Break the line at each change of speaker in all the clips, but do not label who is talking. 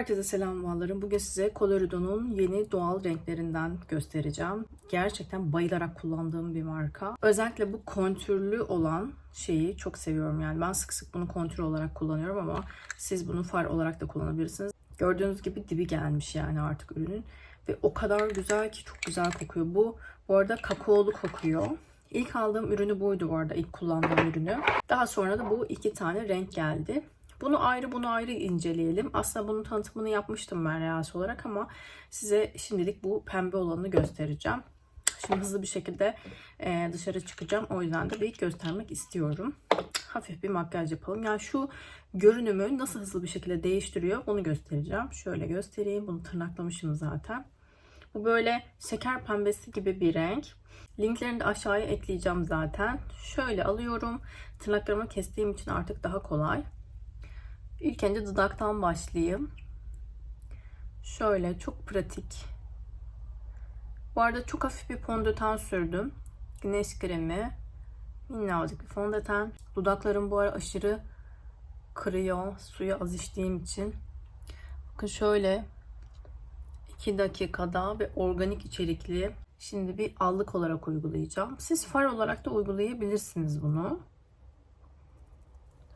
Herkese selam bağlarım. Bugün size Colorado'nun yeni doğal renklerinden göstereceğim. Gerçekten bayılarak kullandığım bir marka. Özellikle bu kontürlü olan şeyi çok seviyorum. Yani ben sık sık bunu kontür olarak kullanıyorum ama siz bunu far olarak da kullanabilirsiniz. Gördüğünüz gibi dibi gelmiş yani artık ürünün. Ve o kadar güzel ki çok güzel kokuyor. Bu bu arada kakaolu kokuyor. İlk aldığım ürünü buydu bu arada ilk kullandığım ürünü. Daha sonra da bu iki tane renk geldi. Bunu ayrı bunu ayrı inceleyelim. Aslında bunun tanıtımını yapmıştım ben reels olarak ama size şimdilik bu pembe olanı göstereceğim. Şimdi hızlı bir şekilde e, dışarı çıkacağım. O yüzden de bir göstermek istiyorum. Hafif bir makyaj yapalım. Yani şu görünümü nasıl hızlı bir şekilde değiştiriyor onu göstereceğim. Şöyle göstereyim. Bunu tırnaklamışım zaten. Bu böyle şeker pembesi gibi bir renk. Linklerini de aşağıya ekleyeceğim zaten. Şöyle alıyorum. Tırnaklarımı kestiğim için artık daha kolay. İlk önce dudaktan başlayayım. Şöyle çok pratik. Bu arada çok hafif bir fondöten sürdüm. Güneş kremi. Minnacık bir fondöten. Dudaklarım bu ara aşırı kırıyor. Suyu az içtiğim için. Bakın şöyle 2 dakikada ve organik içerikli. Şimdi bir allık olarak uygulayacağım. Siz far olarak da uygulayabilirsiniz bunu.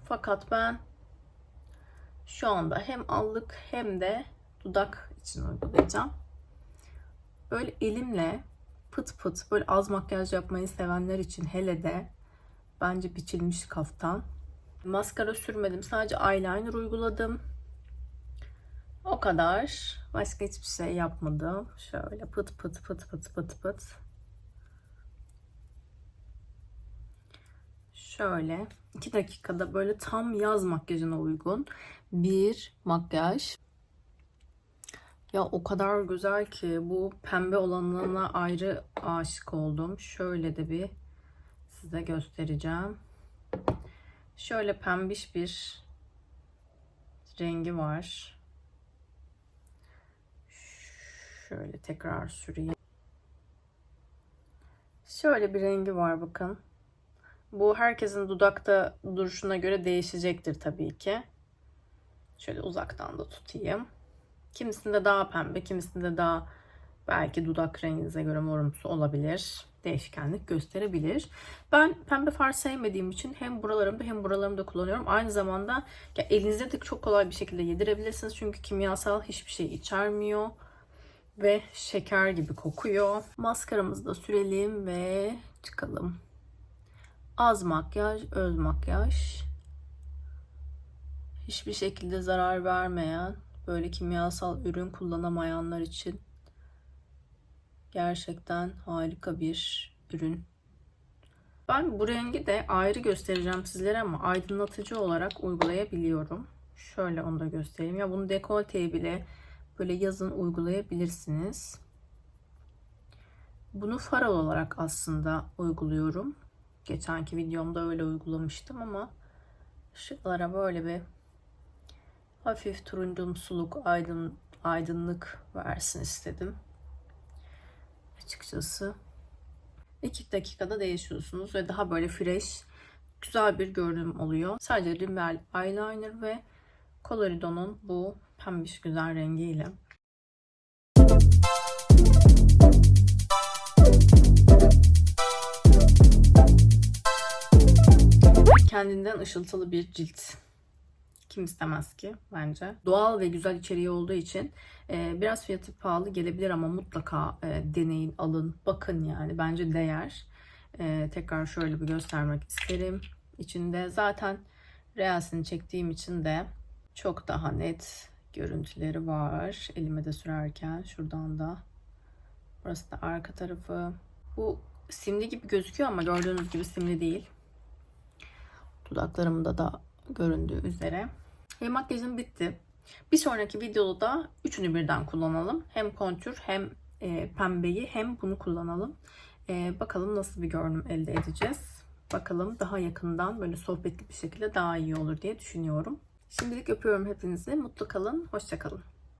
Fakat ben şu anda hem allık hem de dudak için uygulayacağım. Böyle elimle pıt pıt böyle az makyaj yapmayı sevenler için hele de bence biçilmiş kaftan. Maskara sürmedim. Sadece eyeliner uyguladım. O kadar. Başka hiçbir şey yapmadım. Şöyle pıt pıt pıt pıt pıt pıt. Şöyle 2 dakikada böyle tam yaz makyajına uygun bir makyaj. Ya o kadar güzel ki bu pembe olanına ayrı aşık oldum. Şöyle de bir size göstereceğim. Şöyle pembiş bir rengi var. Şöyle tekrar süreyim. Şöyle bir rengi var bakın. Bu herkesin dudakta duruşuna göre değişecektir tabii ki. Şöyle uzaktan da tutayım. Kimisinde daha pembe, kimisinde daha belki dudak renginize göre morumsu olabilir. Değişkenlik gösterebilir. Ben pembe far sevmediğim için hem buralarımda hem buralarımda kullanıyorum. Aynı zamanda ya elinizde de çok kolay bir şekilde yedirebilirsiniz. Çünkü kimyasal hiçbir şey içermiyor. Ve şeker gibi kokuyor. Maskaramızı da sürelim ve çıkalım. Az makyaj, öz makyaj. Hiçbir şekilde zarar vermeyen, böyle kimyasal ürün kullanamayanlar için gerçekten harika bir ürün. Ben bu rengi de ayrı göstereceğim sizlere ama aydınlatıcı olarak uygulayabiliyorum. Şöyle onu da göstereyim. Ya bunu dekolteye bile böyle yazın uygulayabilirsiniz. Bunu faral olarak aslında uyguluyorum. Geçenki videomda öyle uygulamıştım ama şıklara böyle bir hafif turuncumsuluk, aydın, aydınlık versin istedim. Açıkçası 2 dakikada değişiyorsunuz ve daha böyle fresh, güzel bir görünüm oluyor. Sadece rimel eyeliner ve Colorido'nun bu pembiş güzel rengiyle. Kendinden ışıltılı bir cilt. Kim istemez ki bence. Doğal ve güzel içeriği olduğu için e, biraz fiyatı pahalı gelebilir ama mutlaka e, deneyin, alın, bakın yani. Bence değer. E, tekrar şöyle bir göstermek isterim. İçinde zaten reelsini çektiğim için de çok daha net görüntüleri var. Elime de sürerken şuradan da. Burası da arka tarafı. Bu simli gibi gözüküyor ama gördüğünüz gibi simli değil. Dudaklarımda da göründüğü üzere. Ve makyajım bitti. Bir sonraki videoda da üçünü birden kullanalım. Hem kontür hem e, pembeyi hem bunu kullanalım. E, bakalım nasıl bir görünüm elde edeceğiz. Bakalım daha yakından böyle sohbetli bir şekilde daha iyi olur diye düşünüyorum. Şimdilik öpüyorum hepinizi. Mutlu kalın. Hoşçakalın.